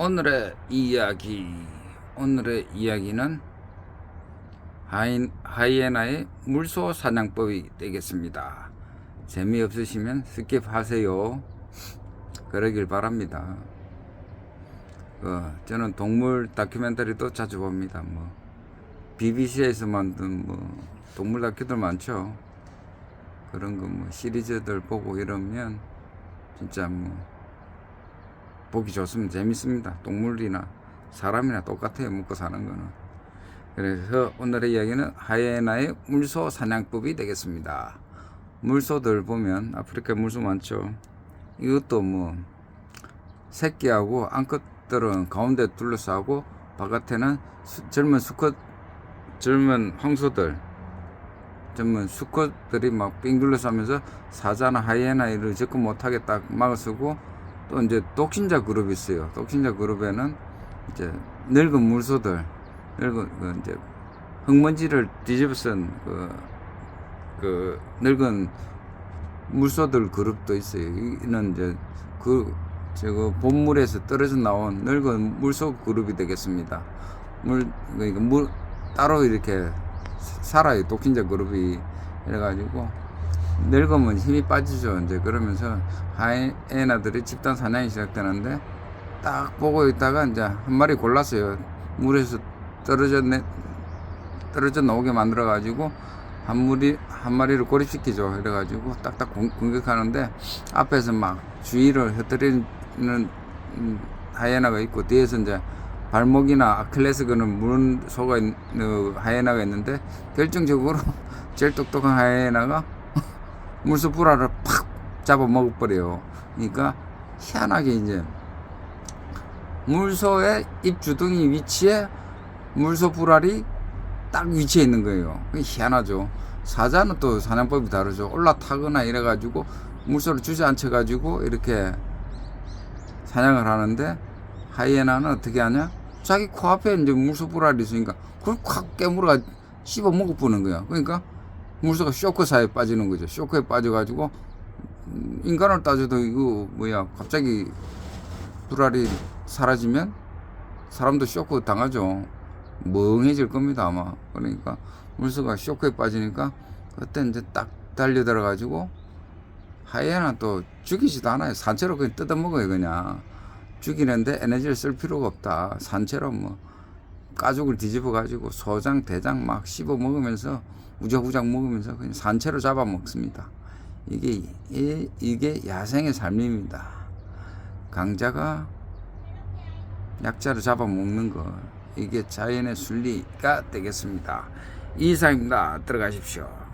오늘의 이야기 오늘의 이야기는 하이, 하이에나의 물소 사냥법이 되겠습니다. 재미없으시면 스킵하세요. 그러길 바랍니다. 어, 저는 동물 다큐멘터리도 자주 봅니다. 뭐 BBC에서 만든 뭐 동물 다큐들 많죠. 그런 거 뭐 시리즈들 보고 이러면 진짜 뭐 보기 좋습니다. 재밌습니다. 동물이나 사람이나 똑같아요. 먹고 사는 거는. 그래서 오늘의 이야기는 하이에나의 물소 사냥법이 되겠습니다. 물소들 보면 아프리카 물소 많죠. 이것도 뭐 새끼하고 암컷들은 가운데 둘러싸고 바깥에는 수- 젊은 수컷 젊은 황소들 젊은 수컷들이 막 빙 둘러싸면서 사자나 하이에나를 접근 못하게 딱 막아서고 또 이제 독신자 그룹이 있어요. 독신자 그룹에는 이제 늙은 물소들, 늙은 그 이제 흙먼지를 뒤집어 쓴 그, 그 늙은 물소들 그룹도 있어요. 이는 이제 그 저거 본물에서 떨어져 나온 늙은 물소 그룹이 되겠습니다. 물 그러니까 물 따로 이렇게 살아요. 독신자 그룹이 이래가지고 늙으면 힘이 빠지죠. 이제 그러면서 하이에나들이 집단 사냥이 시작되는데 딱 보고 있다가 이제 한 마리 골랐어요. 물에서 떨어져 내 떨어져 나오게 만들어 가지고 한 무리 한 마리를 고립시키죠. 이래 가지고 딱딱 공- 공격하는데 앞에서 막 주위를 흩뜨리는 음, 하이에나가 있고 뒤에서 이제 발목이나 아킬레스 그는 무는 소가 있는 어, 하이에나가 있는데 결정적으로 제일 똑똑한 하이에나가 물소 불알을 팍 잡아 먹어버려요. 그러니까 희한하게 이제 물소의 입 주둥이 위치에 물소 불알이 딱 위치해 있는 거예요. 희한하죠. 사자는 또 사냥법이 다르죠. 올라타거나 이래가지고 물소를 주저앉혀가지고 이렇게 사냥을 하는데 하이에나는 어떻게 하냐? 자기 코앞에 이제 물소 불알이 있으니까 그걸 콱 깨물어 씹어 먹어보는 거야. 그러니까 물소가 쇼크 사이에 빠지는 거죠. 쇼크에 빠져가지고 음, 인간을 따져도 이거 뭐야 갑자기 불알이 사라지면 사람도 쇼크 당하죠. 멍해질 겁니다 아마. 그러니까 물소가 쇼크에 빠지니까 그때 이제 딱 달려 들어 가지고 하이에나 또 죽이지도 않아요. 산채로 그냥 뜯어 먹어요 그냥. 죽이는데 에너지를 쓸 필요가 없다. 산채로 뭐 가죽을 뒤집어 가지고 소장 대장 막 씹어 먹으면서 우적우적 먹으면서 그냥 산채로 잡아 먹습니다. 이게 이, 이게 야생의 삶입니다. 강자가 약자를 잡아 먹는 거 이게 자연의 순리가 되겠습니다. 이상입니다. 들어가십시오.